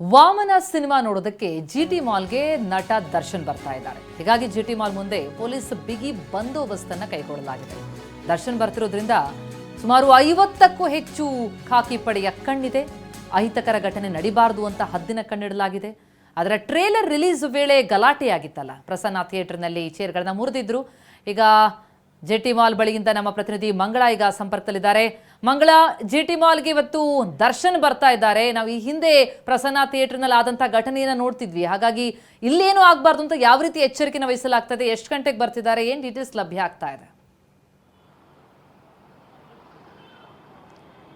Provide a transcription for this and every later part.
Vamana cinema ನೋಡೋದಕ್ಕೆ G T ಮಾಲ್ಗೆ ನಟ ದರ್ಶನ್ ಬರ್ತಾ ಇದ್ದಾರೆ. ಹೀಗಾಗಿ ಜಿ ಟಿ ಮಾಲ್ ಮುಂದೆ ಪೊಲೀಸ್ ಬಿಗಿ ಬಂದೋಬಸ್ತನ್ನು ಕೈಗೊಳ್ಳಲಾಗಿದೆ. ದರ್ಶನ್ ಬರ್ತಿರೋದ್ರಿಂದ ಸುಮಾರು ಐವತ್ತಕ್ಕೂ ಹೆಚ್ಚು ಖಾಕಿ ಪಡೆಯ ಕಣ್ಣಿದೆ. ಅಹಿತಕರ ಘಟನೆ ನಡಿಬಾರದು ಅಂತ ಹದ್ದಿನ ಕಣ್ಣಿಡಲಾಗಿದೆ. ಅದರ ಟ್ರೇಲರ್ ರಿಲೀಸ್ ವೇಳೆ ಗಲಾಟೆಯಾಗಿತ್ತಲ್ಲ. ಪ್ರಸನ್ನ ಥಿಯೇಟರ್ನಲ್ಲಿ ಚೇರ್ಗಳನ್ನ ಮುರಿದಿದ್ರು. ಈಗ ಜೆ ಟಿ ಮಾಲ್ ಬಳಿಯಿಂದ ನಮ್ಮ ಪ್ರತಿನಿಧಿ ಮಂಗಳ ಈಗ ಸಂಪರ್ಕದಲ್ಲಿದ್ದಾರೆ. ಮಂಗಳ ಜಿ ಟಿ ಮಾಲ್ಗೆ ಇವತ್ತು ದರ್ಶನ್ ಬರ್ತಾ ಇದ್ದಾರೆ. ನಾವು ಈ ಹಿಂದೆ ಪ್ರಸನ್ನ ಥಿಯೇಟರ್ನಲ್ಲಿ ಆದಂಥ ಘಟನೆಯನ್ನ ನೋಡ್ತಿದ್ವಿ. ಹಾಗಾಗಿ ಇಲ್ಲೇನು ಆಗಬಾರ್ದು ಅಂತ ಯಾವ ರೀತಿ ಎಚ್ಚರಿಕೆನ ವಹಿಸಲಾಗ್ತದೆ, ಎಷ್ಟು ಗಂಟೆಗೆ ಬರ್ತಿದ್ದಾರೆ, ಏನು ಡೀಟೇಲ್ಸ್ ಲಭ್ಯ ಆಗ್ತಾ ಇದೆ?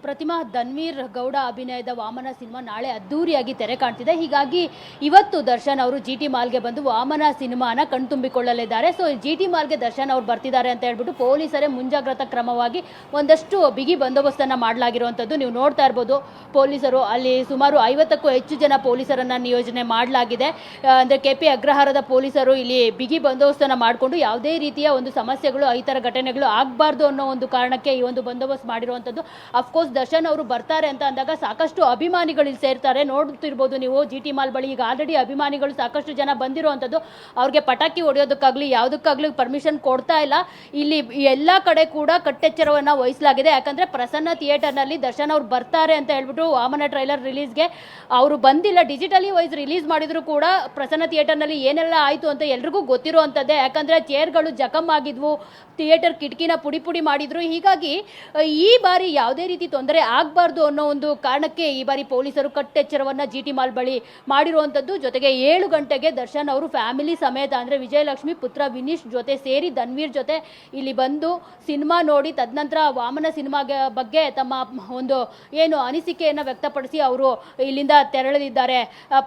ಪ್ರತಿಮಾ ಧನ್ವೀರ್ ಗೌಡ ಅಭಿನಯದ ವಾಮನ ಸಿನಿಮಾ ನಾಳೆ ಅದ್ದೂರಿಯಾಗಿ ತೆರೆ ಕಾಣ್ತಿದೆ. ಹೀಗಾಗಿ ಇವತ್ತು ದರ್ಶನ್ ಅವರು ಜಿ ಟಿ ಮಾಲ್ಗೆ ಬಂದು ವಾಮನ ಸಿನಿಮಾನ ಕಣ್ತುಂಬಿಕೊಳ್ಳಲಿದ್ದಾರೆ. ಸೊ ಜಿ ಟಿ ಮಾಲ್ಗೆ ದರ್ಶನ್ ಅವರು ಬರ್ತಿದ್ದಾರೆ ಅಂತ ಹೇಳ್ಬಿಟ್ಟು ಪೊಲೀಸರೇ ಮುಂಜಾಗ್ರತಾ ಕ್ರಮವಾಗಿ ಒಂದಷ್ಟು ಬಿಗಿ ಬಂದೋಬಸ್ತನ್ನು ಮಾಡಲಾಗಿರುವಂಥದ್ದು ನೀವು ನೋಡ್ತಾ ಇರ್ಬೋದು. ಪೊಲೀಸರು ಅಲ್ಲಿ ಸುಮಾರು ಐವತ್ತಕ್ಕೂ ಹೆಚ್ಚು ಜನ ಪೊಲೀಸರನ್ನು ನಿಯೋಜನೆ ಮಾಡಲಾಗಿದೆ. ಅಂದರೆ ಕೆ ಪಿ ಅಗ್ರಹಾರದ ಪೊಲೀಸರು ಇಲ್ಲಿ ಬಿಗಿ ಬಂದೋಬಸ್ತನ್ನು ಮಾಡಿಕೊಂಡು ಯಾವುದೇ ರೀತಿಯ ಒಂದು ಸಮಸ್ಯೆಗಳು ಈ ಥರ ಘಟನೆಗಳು ಆಗಬಾರ್ದು ಅನ್ನೋ ಒಂದು ಕಾರಣಕ್ಕೆ ಈ ಒಂದು ಬಂದೋಬಸ್ತ್ ಮಾಡಿರುವಂಥದ್ದು. ಅಫ್ಕೋರ್ಸ್ ದರ್ಶನ್ ಅವರು ಬರ್ತಾರೆ ಅಂತ ಅಂದಾಗ ಸಾಕಷ್ಟು ಅಭಿಮಾನಿಗಳು ಇಲ್ಲಿ ಸೇರ್ತಾರೆ. ನೋಡ್ತಿರ್ಬೋದು ನೀವು ಜಿ ಟಿ ಮಾಲ್ ಬಳಿ ಈಗ ಆಲ್ರೆಡಿ ಅಭಿಮಾನಿಗಳು ಸಾಕಷ್ಟು ಜನ ಬಂದಿರುವಂಥದ್ದು. ಅವ್ರಿಗೆ ಪಟಾಕಿ ಹೊಡೆಯೋದಕ್ಕಾಗಲಿ, ಯಾವುದಕ್ಕಾಗಲಿ ಪರ್ಮಿಷನ್ ಕೊಡ್ತಾ ಇಲ್ಲ. ಇಲ್ಲಿ ಎಲ್ಲ ಕಡೆ ಕೂಡ ಕಟ್ಟೆಚ್ಚರವನ್ನು ವಹಿಸಲಾಗಿದೆ. ಯಾಕಂದರೆ ಪ್ರಸನ್ನ ಥಿಯೇಟರ್ನಲ್ಲಿ ದರ್ಶನ್ ಅವ್ರು ಬರ್ತಾರೆ ಅಂತ ಹೇಳ್ಬಿಟ್ಟು ವಾಮನ ಟ್ರೈಲರ್ ರಿಲೀಸ್ಗೆ ಅವರು ಬಂದಿಲ್ಲ. ಡಿಜಿಟಲಿ ವೈಸ್ ರಿಲೀಸ್ ಮಾಡಿದ್ರು ಕೂಡ ಪ್ರಸನ್ನ ಥಿಯೇಟರ್ನಲ್ಲಿ ಏನೆಲ್ಲ ಆಯಿತು ಅಂತ ಎಲ್ರಿಗೂ ಗೊತ್ತಿರುವಂಥದ್ದೇ. ಯಾಕಂದರೆ ಚೇರ್ಗಳು ಜಖಮ್ ಆಗಿದ್ವು, ಥಿಯೇಟರ್ ಕಿಟಕಿನ ಪುಡಿ ಪುಡಿ ಮಾಡಿದ್ರು. ಹೀಗಾಗಿ ಈ ಬಾರಿ ಯಾವುದೇ ರೀತಿ ತೊಂದರೆ ಆಗಬಾರ್ದು ಅನ್ನೋ ಒಂದು ಕಾರಣಕ್ಕೆ ಈ ಬಾರಿ ಪೊಲೀಸರು ಕಟ್ಟೆಚ್ಚರವನ್ನು ಜಿ ಟಿ ಮಾಲ್ ಬಳಿ ಮಾಡಿರುವಂಥದ್ದು ಜೊತೆಗೆ ಏಳು ಗಂಟೆಗೆ ದರ್ಶನ್ ಅವರು ಫ್ಯಾಮಿಲಿ ಸಮೇತ, ಅಂದರೆ ವಿಜಯಲಕ್ಷ್ಮಿ ಪುತ್ರ ವಿನೀಶ್ ಜೊತೆ ಸೇರಿ ಧನ್ವೀರ್ ಜೊತೆ ಇಲ್ಲಿ ಬಂದು ಸಿನಿಮಾ ನೋಡಿ, ತದನಂತರ ವಾಮನ ಸಿನಿಮಾಗೆ ಬಗ್ಗೆ ತಮ್ಮ ಒಂದು ಏನು ಅನಿಸಿಕೆಯನ್ನು ವ್ಯಕ್ತಪಡಿಸಿ ಅವರು ಇಲ್ಲಿಂದ ತೆರಳಲಿದ್ದಾರೆ.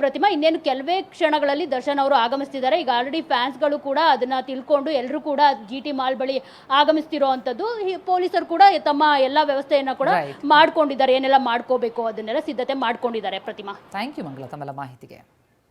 ಪ್ರತಿಮಾ, ಇನ್ನೇನು ಕೆಲವೇ ಕ್ಷಣಗಳಲ್ಲಿ ದರ್ಶನ್ ಅವರು ಆಗಮಿಸ್ತಿದ್ದಾರೆ. ಈಗ ಆಲ್ರೆಡಿ ಫ್ಯಾನ್ಸ್ಗಳು ಕೂಡ ಅದನ್ನ ತಿಳ್ಕೊಂಡು ಎಲ್ಲರೂ ಕೂಡ ಜಿ ಟಿ ಮಾಲ್ ಬಳಿ ಆಗಮಿಸ್ತಿರೋವಂಥದ್ದು ಪೊಲೀಸರು ಕೂಡ ತಮ್ಮ ಎಲ್ಲ ವ್ಯವಸ್ಥೆಯನ್ನು ಕೂಡ. ಮಾಡ್ಕೊಂಡಿದ್ದಾರೆ ಏನೆಲ್ಲ ಮಾಡ್ಕೋಬೇಕು ಅದನ್ನೆಲ್ಲ ಸಿದ್ಧತೆ ಮಾಡ್ಕೊಂಡಿದ್ದಾರೆ ಪ್ರತಿಮಾ. ಥ್ಯಾಂಕ್ ಯು ಮಂಗಳ ತಮ್ಮೆಲ್ಲ ಮಾಹಿತಿಗೆ.